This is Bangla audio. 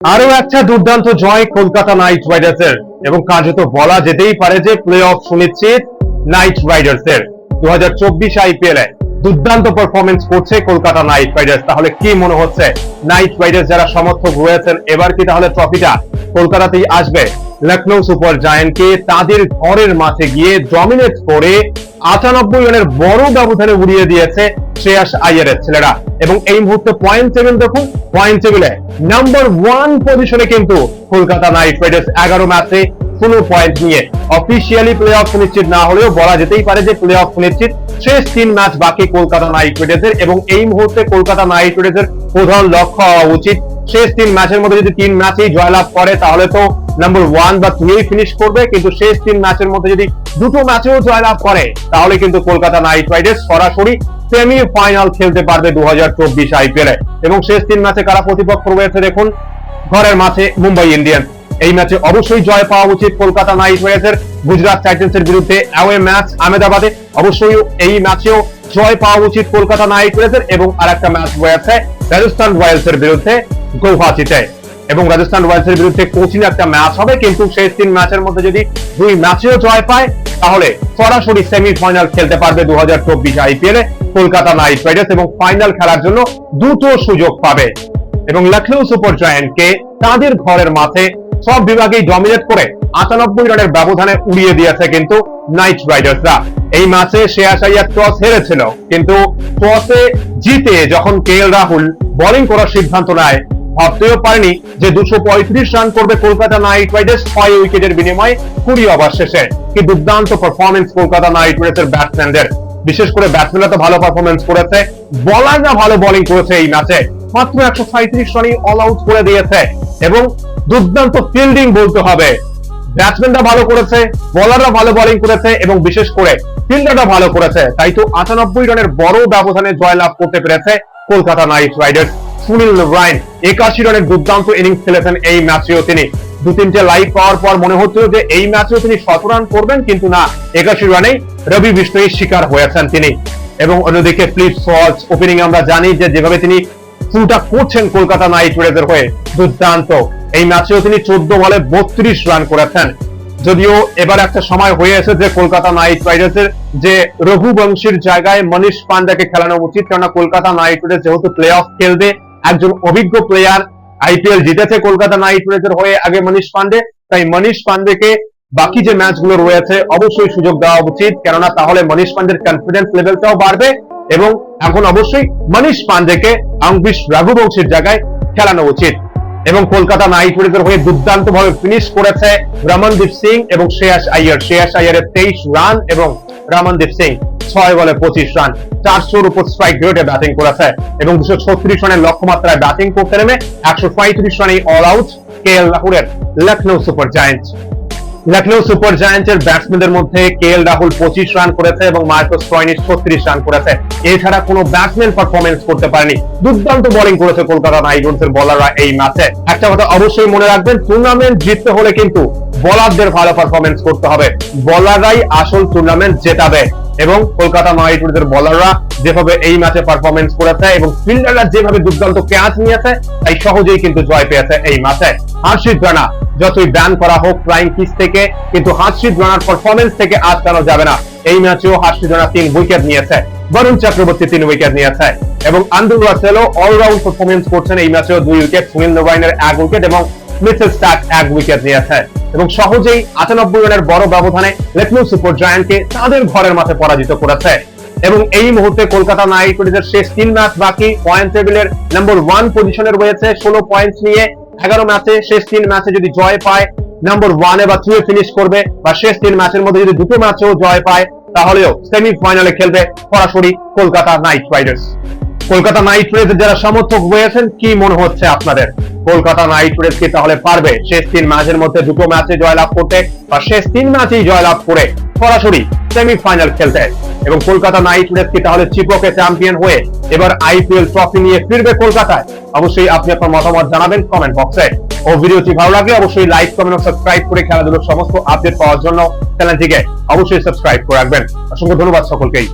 আরও একটা দুর্দান্ত জয় কলকাতা নাইট রাইডার্সের। এবং কার্যত বলা যেতেই পারে যে প্লে অফ সুনিশ্চিত নাইট রাইডার্সের। দু হাজার চব্বিশ আইপিএল এ দুর্দান্ত পারফরমেন্স করছে কলকাতা নাইট রাইডার্স। তাহলে কি মনে হচ্ছে? নাইট রাইডার্স যারা সমর্থক রয়েছেন, এবার কি তাহলে ট্রফিটা কলকাতাতেই আসবে? লখনৌ সুপার জায়ান্টকে তাদের ঘরের মাঠে গিয়ে ডমিনেট করে আটানব্বই রানের বড় ব্যবধানে উড়িয়ে দিয়েছে শ্রেয়াস আইয়ারের ছেলেরা। এবং এই মুহূর্তে পয়েন্ট টেবিল দেখুন পয়েন্ট টেবিলে নাম্বার ওয়ান পজিশনে কিন্তু কলকাতা নাইট রাইডার্স এগারো ম্যাচে ষোলো পয়েন্ট নিয়ে অফিসিয়ালি প্লে অফ সুনিশ্চিত না হলেও বলা যেতেই পারে যে প্লে অফ সুনিশ্চিত শেষ তিন ম্যাচ বাকি কলকাতা নাইট রাইডার্সের এবং এই মুহূর্তে কলকাতা নাইট রাইডার্সের প্রধান লক্ষ্য হওয়া উচিত। শেষ তিন ম্যাচের মধ্যে যদি তিন ম্যাচেই জয়লাভ করে, তাহলে তো নাম্বার ওয়ান বা টুয়েই ফিনিশ করবে। কিন্তু শেষ তিন ম্যাচের মধ্যে যদি দুটো ম্যাচেও জয়লাভ করে, তাহলে কিন্তু কলকাতা নাইট রাইডার্স সরাসরি সেমি ফাইনাল খেলতে পারবে দু হাজার চব্বিশ আইপিএল এবং শেষ তিন ম্যাচে কারা প্রতিপক্ষ রয়েছে দেখুন, ঘরের মাঠে মুম্বাই ইন্ডিয়ান্স এই ম্যাচে অবশ্যই জয় পাওয়া উচিত কলকাতা নাইট রাইডার্সের, গুজরাট টাইটান্সের বিরুদ্ধে। অ্যাওয়ে ম্যাচ আহমেদাবাদে অবশ্যই এই ম্যাচেও জয় পাওয়া উচিত কলকাতা নাইট রাইডার্সের এবং আরেকটা ম্যাচ রয়েছে রাজস্থান রয়্যালসের বিরুদ্ধে গৌহাটিতে। এবং রাজস্থান রয়্যালসের বিরুদ্ধে কোচিং একটা ম্যাচ হবে, কিন্তু শেষ তিন ম্যাচের মধ্যে যদি দুই ম্যাচেও জয় পায় তাহলে সরাসরি সেমি ফাইনাল খেলতে পারবে দু হাজার চব্বিশ আইপিএল এ কলকাতা নাইট রাইডার্স এবং ফাইনাল খেলার জন্য দুটো সুযোগ পাবে। এবং লখনৌ সুপার জায়ান্টকে তাদের ঘরের মাঠে সব বিভাগেই ডমিনেট করে আটানব্বই রানের ব্যবধানে উড়িয়ে দিয়েছে কিন্তু নাইট রাইডার্সরা এই ম্যাচে শ্রেয়াস আইয়ার টস হেরেছিল, কিন্তু টসে জিতে যখন কে রাহুল বোলিং করার সিদ্ধান্ত নেয় ভাবতেও পারেনি যে দুশো পঁয়ত্রিশ রান করবে কলকাতা নাইট রাইডার্স ছয় উইকেটের বিনিময়ে কুড়ি ওভার শেষে। কি দুর্দান্ত পারফরমেন্স কলকাতা নাইট রাইডার্সের ব্যাটসম্যানদের বিশেষ করে ব্যাটসম্যানরা তো ভালো পারফরমেন্স করেছে। বলাররা ভালো বোলিং করেছে এই ম্যাচে। মাত্র একশো সাঁত্রিশ রানই অল আউট করে দিয়েছে। এবং দুর্দান্ত ফিল্ডিং বলতে হবে। ব্যাটসম্যানরা ভালো করেছে বোলাররা ভালো বোলিং করেছে এবং বিশেষ করে ফিল্ডাররা ভালো করেছে। তাই তো আটানব্বই রানের বড় ব্যবধানে জয়লাভ করতে পেরেছে কলকাতা নাইট রাইডার্স। সুনীল রাইন একাশি রানের দুর্দান্ত ইনিংস খেলেছেন এই ম্যাচেও তিনি। দু তিনটে লাইভ পাওয়ার পর মনে হচ্ছিল যে এই ম্যাচেও তিনি শত রান করবেন, কিন্তু না, একাশি রানেই রবি বিষ্ণুই শিকার হয়েছেন তিনি। এবং অন্যদিকে ফ্লিপ সল্ট ওপেনিং আমরা জানি যে যেভাবে তিনি শুরুটা করছেন কলকাতা নাইট রাইডার্সের হয়ে, দুর্দান্ত। এই ম্যাচেও তিনি চোদ্দ বলে বত্রিশ রান করেছেন। যদিও এবার একটা সময় হয়ে এসেছে যে কলকাতা নাইট রাইডার্সের যে রঘুবংশীর জায়গায় মনীষ পান্ডাকে খেলানো উচিত, কেননা কলকাতা নাইট রাইডার্স যেহেতু প্লে অফ খেলবে একজন অভিজ্ঞ প্লেয়ার আইপিএল জিতেছে কলকাতা নাইট রাইডার্সের হয়ে আগে মনীষ পান্ডে। তাই মনীষ পান্ডেকে বাকি যে ম্যাচগুলো রয়েছে অবশ্যই সুযোগ দেওয়া উচিত। কেননা তাহলে মনীষ পান্ডের কনফিডেন্স লেভেলটাও বাড়বে এবং এখন অবশ্যই মনীষ পান্ডেকে অঙ্কিশ রঘুবংশীর জায়গায় খেলানো উচিত। এবং কলকাতা নাইট রাইডার্সের হয়ে দুর্দান্ত ভাবে ফিনিশ করেছে রমনদীপ সিং এবং শ্রেয়াস আইয়ার। শ্রেয়াস আইয়ারের তেইশ রান এবং রমনদীপ সিং। ছয় বলে পঁচিশ রান। চারশোর উপর স্ট্রাইক রেটে ব্যাটিং করেছে এবং দুশো ছত্রিশ রানের লক্ষ্যমাত্রায় ব্যাটিং করতে নেমে একশো পঁয়ত্রিশ রানে অল আউট কে এল রাহুলের Lucknow super giant Lucknow super জায়ান্টের ব্যাটসম্যানদের মধ্যে কে এল রাহুল পঁচিশ রান করেছে এবং মার্কোস স্টয়নিস ছত্রিশ রান করেছে। এছাড়া কোনো ব্যাটসম্যান পারফরমেন্স করতে পারেনি। দুর্দান্ত বোলিং করেছে কলকাতা নাইট রাইডার্সের বলাররা এই ম্যাচে একটা কথা অবশ্যই মনে রাখবেন টুর্নামেন্ট জিততে হলে কিন্তু বলারদের ভালো পারফরমেন্স করতে হবে। বলাররাই আসল টুর্নামেন্ট জেতাবে। এবং কলকাতা নাইট রাইডার্সের বলাররা যেভাবে এই ম্যাচে পারফরমেন্স করেছে এবং ফিল্ডাররা যেভাবে দুর্দান্ত ক্যাচ নিয়েছে, তাই সহজেই কিন্তু জয় পেয়েছে এই ম্যাচে হর্ষিত রানা, যতই ব্যান করা হোক ফ্লাইং পিচ থেকে, কিন্তু হার্ষিত রানার পারফরমেন্স থেকে আটকানো যাবে না। এই ম্যাচেও হার্ষিত রানা তিন উইকেট নিয়েছে। বরুণ চক্রবর্তী তিন উইকেট নিয়েছে। এবং আন্দুল রাসেলও অলরাউন্ড পারফরমেন্স করছেন এই ম্যাচেও দুই উইকেট সুনীল নবাইনের এক উইকেট এবং মিসেল স্টাক এক উইকেট নিয়েছে। এবং সহজেই আটানব্বই রানের বড় ব্যবধানে লখনৌ সুপার জায়ান্টকে তাদের ঘরের মাঠে পরাজিত করেছে। এবং এই মুহূর্তে কলকাতা নাইট রাইডার্সের শেষ তিন ম্যাচ বাকি পয়েন্ট টেবিলের নাম্বার ওয়ান পজিশনে রয়েছে, ষোলো পয়েন্ট নিয়ে এগারো ম্যাচে শেষ তিন ম্যাচে যদি জয় পায়, নাম্বার ওয়ানে বা এ ফিনিশ করবে বা শেষ তিন ম্যাচের মধ্যে যদি দুটো ম্যাচেও জয় পায়, তাহলেও সেমি ফাইনালে খেলবে সরাসরি Kolkata Knight Riders. Kolkata Knight Riders যারা সমর্থক হয়েছেন, কি মনে হচ্ছে আপনাদের? কলকাতা নাইট রাইডার্স কি তাহলে পারবে। শেষ তিন ম্যাচের মধ্যে দুটো ম্যাচে জয়লাভ করতে বা শেষ তিন ম্যাচেই জয়লাভ করে সরাসরি সেমি ফাইনাল খেলতে। এবং কলকাতা নাইট রাইডার্স কি তাহলে চিপকে চ্যাম্পিয়ন হয়ে এবার আইপিএল ট্রফি নিয়ে ফিরবে কলকাতায়। অবশ্যই আপনি আপনার মতামত জানাবেন কমেন্ট বক্সে ও ভিডিওটি ভালো লাগলে অবশ্যই লাইক কমেন্ট ও সাবস্ক্রাইব করে খেলাধুলোর সমস্ত আপডেট পাওয়ার জন্য চ্যানেলটিকে অবশ্যই সাবস্ক্রাইব করে রাখবেন। অসংখ্য ধন্যবাদ সকলকেই।